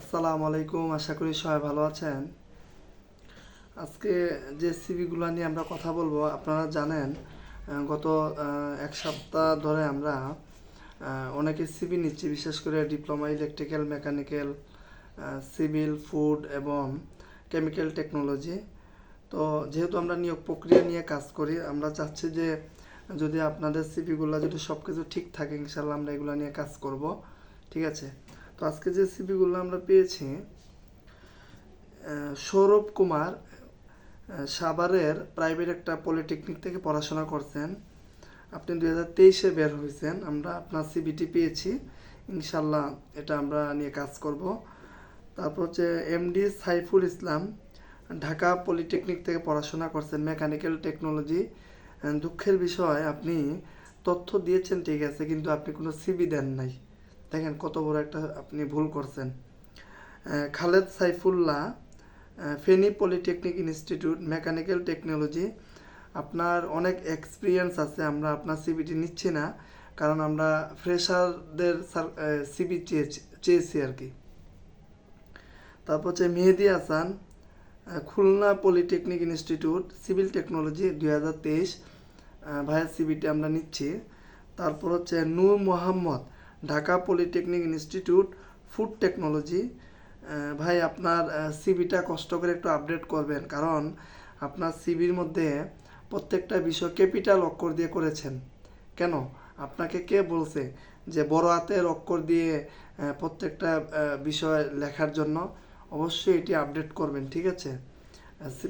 আসসালামু আলাইকুম, আশা করি সবাই ভালো আছেন। আজকে যে সিবিগুলো নিয়ে আমরা কথা বলব, আপনারা জানেন গত এক সপ্তাহ ধরে আমরা অনেকে সিবি নিচ্ছি, বিশেষ করে diploma electrical, mechanical civil, food এবং কেমিক্যাল টেকনোলজি। তো যেহেতু আমরা নিয়োগ প্রক্রিয়া নিয়ে কাজ করি, আমরা চাচ্ছি যে যদি আপনাদের সিভিগুলো যদি সব কিছু ঠিক থাকে, ইনশাল্লাহ আমরা এগুলো নিয়ে কাজ করব। ঠিক আছে? তো আজকে যে সিভিগুলো আমরা পেয়েছি সৌরভ কুমার সাভারের প্রাইভেট একটা পলিটেকনিক থেকে পড়াশোনা করছেন। আপনি দুই হাজার তেইশে বের হয়েছেন, আমরা আপনার সিবিটি পেয়েছি। ইনশাল্লাহ এটা আমরা নিয়ে কাজ করব। তারপর হচ্ছে এমডি সাইফুল ইসলাম, ঢাকা পলিটেকনিক থেকে পড়াশোনা করছেন মেকানিক্যাল টেকনোলজি দুঃখের বিষয়, আপনি তথ্য দিয়েছেন, ঠিক আছে, কিন্তু আপনি কোনো সিবি দেন নাই। দেখেন কত বড় একটা আপনি ভুল করছেন। Khaled Saifullah Feni polytechnic institute mechanical technology. আপনার অনেক এক্সপিরিয়েন্স আছে আমরা আপনার সিবিটি নিচ্ছি না কারণ আমরা ফ্রেশারদের সিবি চেয়েছি চেয়েছি আর কি। তারপর হচ্ছে মেহেদি আহ, Khulna polytechnic institute civil technology দুই হাজার তেইশ ভাইয়ের সিবিটি আমরা নিচ্ছি। তারপর হচ্ছে Noor Mohammad Dhaka polytechnic institute food technology ভাই আপনার সিবিটা কষ্ট করে একটু আপডেট করবেন। কারণ আপনার সিবির মধ্যে প্রত্যেকটা বিষয় ক্যাপিটাল অক্ষর দিয়ে করেছেন। কেন? আপনাকে কে বলছে যে বড় হাতের অক্ষর দিয়ে প্রত্যেকটা বিষয় লেখার জন্য? অবশ্যই এটি আপডেট করবেন, ঠিক আছে?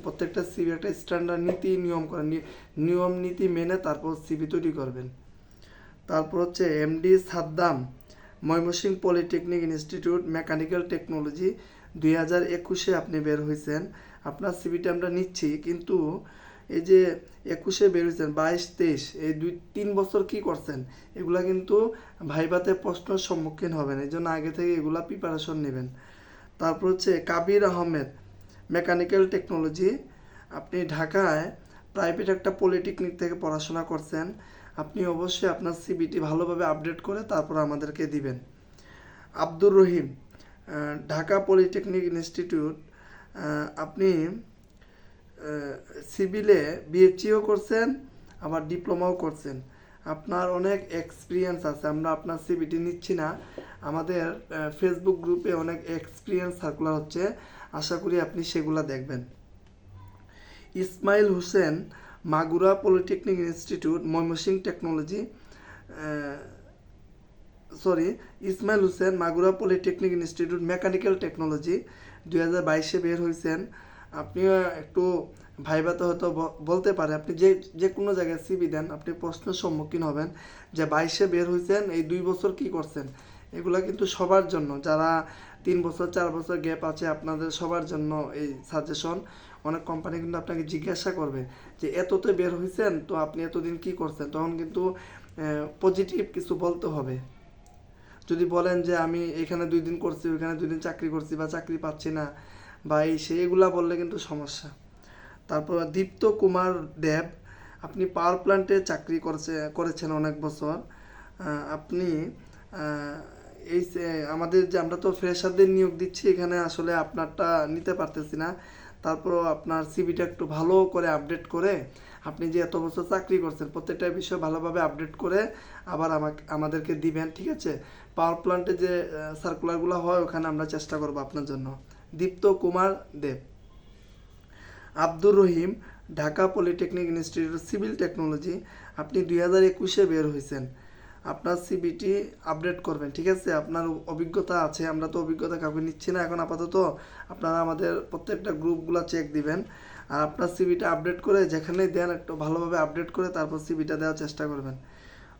প্রত্যেকটা সিবি একটা স্ট্যান্ডার্ড নীতি, নিয়ম নিয়ম, নীতি মেনে তারপর সিবি তৈরি করবেন। তারপর হচ্ছে MD Saddam, Mymensingh polytechnic institute, mechanical technology. দুই হাজার একুশে আপনি বের হয়েছেন আপনার সিবিটা আমরা নিচ্ছি, কিন্তু এই যে একুশে বের হয়েছেন বাইশ, তেইশ, এই দুই, তিন বছর কি করছেন? এগুলা কিন্তু ভাইবাতে প্রশ্নের সম্মুখীন হবেন, এই জন্য আগে থেকে এগুলা প্রিপারেশন নেবেন। তারপর হচ্ছে কাবির আহমেদ, মেকানিক্যাল টেকনোলজি। আপনি ঢাকায় প্রাইভেট একটা পলিটেকনিক থেকে পড়াশোনা করছেন, আপনি অবশ্যই আপনার সিবিটি ভালোভাবে আপডেট করে তারপর আমাদেরকে দিবেন। আব্দুর রহিম ঢাকা পলিটেকনিক ইনস্টিটিউট আপনি সিভিলে বিএসসিও করছেন, আবার ডিপ্লোমাও করছেন। আপনার অনেক এক্সপিরিয়েন্স আছে, আমরা আপনার সিবিটি নিচ্ছি না। আমাদের ফেসবুক গ্রুপে অনেক এক্সপিরিয়েন্স সার্কুলার হচ্ছে, আশা করি আপনি সেগুলা দেখবেন। Ismail Hossain Magura polytechnic institute Mymensingh technology sorry Ismail Hossain Magura polytechnic institute, mechanical technology, দুই হাজার বাইশে বের হয়েছেন আপনিও একটু ভাইবাতে হয়তো বলতে পারে, আপনি যে যে কোনো জায়গায় সিবি দেন, আপনি প্রশ্নের সম্মুখীন হবেন যে বাইশে বের হয়েছেন এই দুই বছর কি করছেন? এগুলা কিন্তু সবার জন্য। যারা তিন বছর, চার বছর গ্যাপ আছে, আপনাদের সবার জন্য এই সাজেশন অনেক কোম্পানি কিন্তু আপনাকে জিজ্ঞাসা করবে যে, এততে বের হয়েছেন তো আপনি এতদিন কি করছেন? তখন কিন্তু পজিটিভ কিছু বলতে হবে। যদি বলেন যে, আমি এখানে দুই দিন করছি, ওইখানে দুই দিন চাকরি করছি বা চাকরি পাচ্ছি না। বা এই সেইগুলা বললে কিন্তু সমস্যা। তারপর দীপ্ত কুমার দেব, আপনি পাওয়ার প্ল্যান্টে চাকরি করছে, করেছেন অনেক বছর। আপনি এই আমাদের যে আমরা তো ফ্রেশারদের নিয়োগ দিচ্ছি, এখানে আসলে আপনারটা নিতে পারতেছি না। তারপরও আপনার সিবিটা একটু ভালো করে আপডেট করে, আপনি যে এত বছর চাকরি করছেন, প্রত্যেকটা বিষয় ভালোভাবে আপডেট করে আবার আমাকে, আমাদেরকে দিবেন, ঠিক আছে? পাওয়ার প্ল্যান্টে যে সার্কুলারগুলো হয়, ওখানে আমরা চেষ্টা করব আপনার জন্য। Dipto Kumar Deb. Abdur Rahim, Dhaka polytechnic institute civil technology. আপনি দুই হাজার একুশে বের হয়েছেন আপনার সিবিটি আপডেট করবেন, ঠিক আছে? আপনার অভিজ্ঞতা আছে, আমরা তো অভিজ্ঞতা কাউকে নিচ্ছি না এখন আপাতত। আপনারা আমাদের প্রত্যেকটা গ্রুপগুলো চেক দিবেন। আর আপনার সিবিটা আপডেট করে যেখানেই দেন একটু ভালোভাবে আপডেট করে তারপর সিবিটা দেওয়ার চেষ্টা করবেন।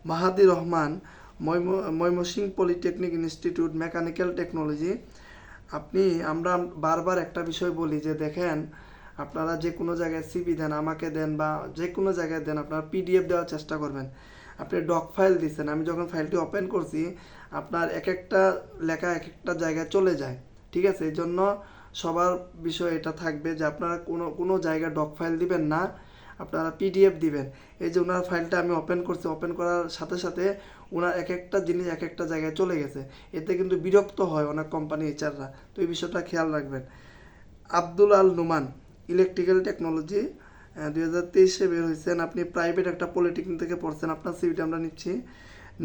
Mahadi Rahman, Mymen- Mymensingh polytechnic institute, mechanical technology. আপনি, আমরা বারবার একটা বিষয় বলি যে, দেখেন, আপনারা যে কোনো জায়গায় সিবি দেন, আমাকে দেন বা যে কোনো জায়গায় দেন, আপনারা পিডিএফ দেওয়ার চেষ্টা করবেন। আপনি ডক ফাইল দিচ্ছেন আমি যখন ফাইলটি ওপেন করছি, আপনার এক একটা লেখা এক একটা জায়গায় চলে যায়, ঠিক আছে? এই জন্য সবার বিষয় এটা থাকবে যে আপনারা কোনো কোনো জায়গায় ডক ফাইল দিবেন না, আপনারা পিডিএফ দিবেন। এই যে ওনার ফাইলটা আমি ওপেন করছি ওপেন করার সাথে সাথে ওনার এক একটা জিনিস এক একটা জায়গায় চলে গেছে। এতে কিন্তু বিরক্ত হয় অনেক কোম্পানি এইচাররা তো এই বিষয়টা খেয়াল রাখবেন। আব্দুল আল নুমান ইলেকট্রিক্যাল টেকনোলজি দুই হাজার তেইশে বের হয়েছেন আপনি প্রাইভেট একটা পলিটেকনিক থেকে পড়ছেন। আপনার সিভিটা আমরা নিচ্ছি।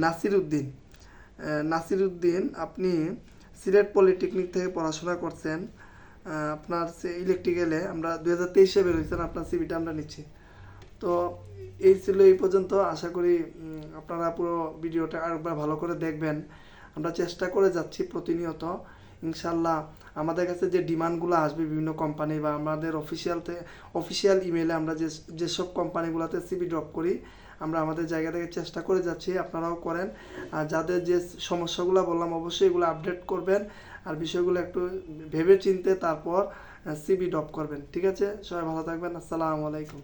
নাসির উদ্দিন নাসির উদ্দিন আপনি সিলেট পলিটেকনিক থেকে পড়াশোনা করছেন। আপনার সে ইলেকট্রিক্যালে আমরা দুই হাজার তেইশে বের হয়েছেন আপনার সিভিটা আমরা নিচ্ছি। তো এই ছিল এই পর্যন্ত। আশা করি আপনারা পুরো ভিডিওটা আরেকবার ভালো করে দেখবেন। আমরা চেষ্টা করে যাচ্ছি প্রতিনিয়ত। ইনশাল্লাহ আমাদের কাছে যে ডিমান্ডগুলো আসবে বিভিন্ন কোম্পানি বা আমাদের অফিসিয়ালতে অফিসিয়াল ইমেলে আমরা যে যেসব কোম্পানিগুলোতে সিবি ড্রপ করি, আমরা আমাদের জায়গা থেকে চেষ্টা করে যাচ্ছি, আপনারাও করেন। আর যাদের যে সমস্যাগুলো বললাম, অবশ্যই এগুলো আপডেট করবেন। আর বিষয়গুলো একটু ভেবে চিনতে তারপর সিবি ড্রপ করবেন। ঠিক আছে? সবাই ভালো থাকবেন। আসসালামু আলাইকুম।